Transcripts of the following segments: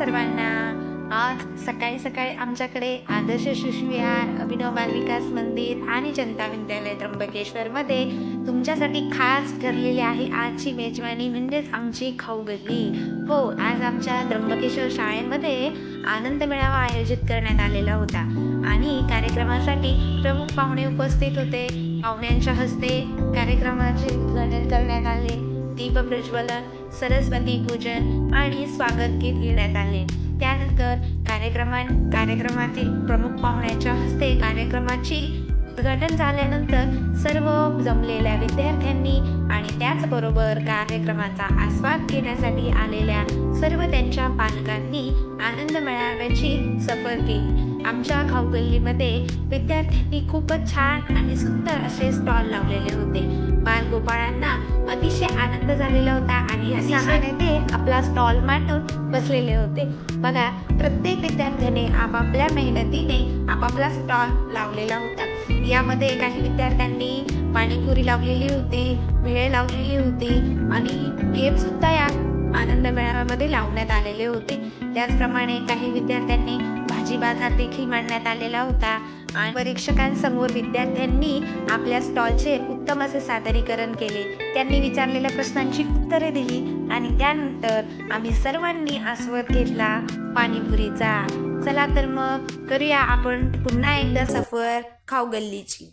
सर्वांना. आज सकाळी सकाळी आमच्याकडे आदर्श शिशुविहार अभिनव बाल विकास मंदिर आणि जनता विद्यालय त्र्यंबकेश्वरमध्ये तुमच्यासाठी खास ठरलेली आहे आजची मेजवानी म्हणजेच आमची खाऊ गल्ली हो आज आमच्या त्र्यंबकेश्वर शाळेमध्ये आनंद मेळावा आयोजित करण्यात आलेला होता आणि कार्यक्रमासाठी प्रमुख पाहुणे उपस्थित होते. पाहुण्यांच्या हस्ते कार्यक्रमाचे उद्घाटन करण्यात आले. दीपप्रज्वलन सरस्वती पूजन आणि स्वागत गीत घेण्यात आले. त्यानंतर कार्यक्रमा कार्यक्रमातील प्रमुख पाहुण्याच्या हस्ते कार्यक्रमाची उद्घाटन झाल्यानंतर सर्व जमलेल्या विद्यार्थ्यांनी आणि त्याचबरोबर कार्यक्रमाचा आस्वाद घेण्यासाठी आलेल्या सर्व त्यांच्या पालकांनी आनंद मेळाव्याची सफर केली. आमच्या खाऊगल्लीमध्ये विद्यार्थ्यांनी खूपच छान आणि सुंदर असे स्टॉल लावलेले होते. बालगोपाळांना अतिशय आनंद झालेला होता आणि अतिशय. ते आपला स्टॉल मांडून बसलेले होते. बघा प्रत्येक विद्यार्थ्याने आपापल्या मेहनतीने आपापला स्टॉल लावलेला होता. यामध्ये काही विद्यार्थ्यांनी पाणीपुरी लावलेली होती भेळ लावलेली होती आणि गेम सुद्धा या आनंद मेळाव्यामध्ये लावण्यात आलेले होते. त्याचप्रमाणे काही विद्यार्थ्यांनी अजिबात हा देखील मांडण्यात आलेला होता. आणि परीक्षकांसमोर विद्यार्थ्यांनी आपल्या स्टॉलचे उत्तम असे सादरीकरण केले. त्यांनी विचारलेल्या प्रश्नांची उत्तरे दिली आणि त्यानंतर आम्ही सर्वांनी आस्वाद घेतला पाणीपुरीचा. चला तर मग करूया आपण पुन्हा एकदा सफर खाऊ गल्लीची.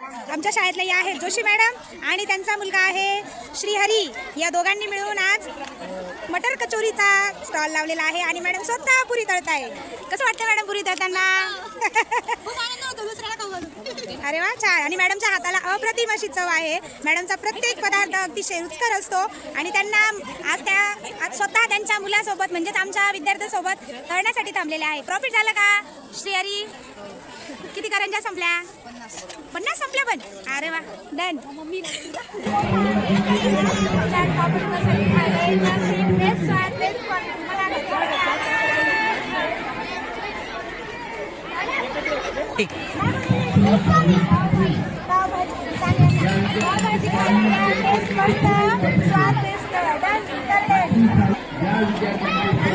आमच्या शाळेतल्या या आहेत जोशी मॅडम आणि त्यांचा मुलगा आहे श्रीहरी. या दोघांनी मिळून आज मटर कचोरीचा स्टॉल लावलेला आहे आणि मॅडम स्वतः पुरी तळत आहे कसं वाटतं मॅडम पुरी तळताना? अरे वा छान. आणि मॅडमच्या हाताला अप्रतिम अशी चव आहे. मॅडमचा प्रत्येक पदार्थ अतिशय रुचकर असतो. आणि त्यांना आज त्या आज स्वतः त्यांच्या मुलासोबत म्हणजेच आमच्या विद्यार्थ्यांसोबत करण्यासाठी थांबलेले आहे. प्रॉफिट झालं का श्रीहरी किती करंजा संपल्या? पन्नास संपल्या पण. अरे वा डन స్వాగతిస్తున్నాం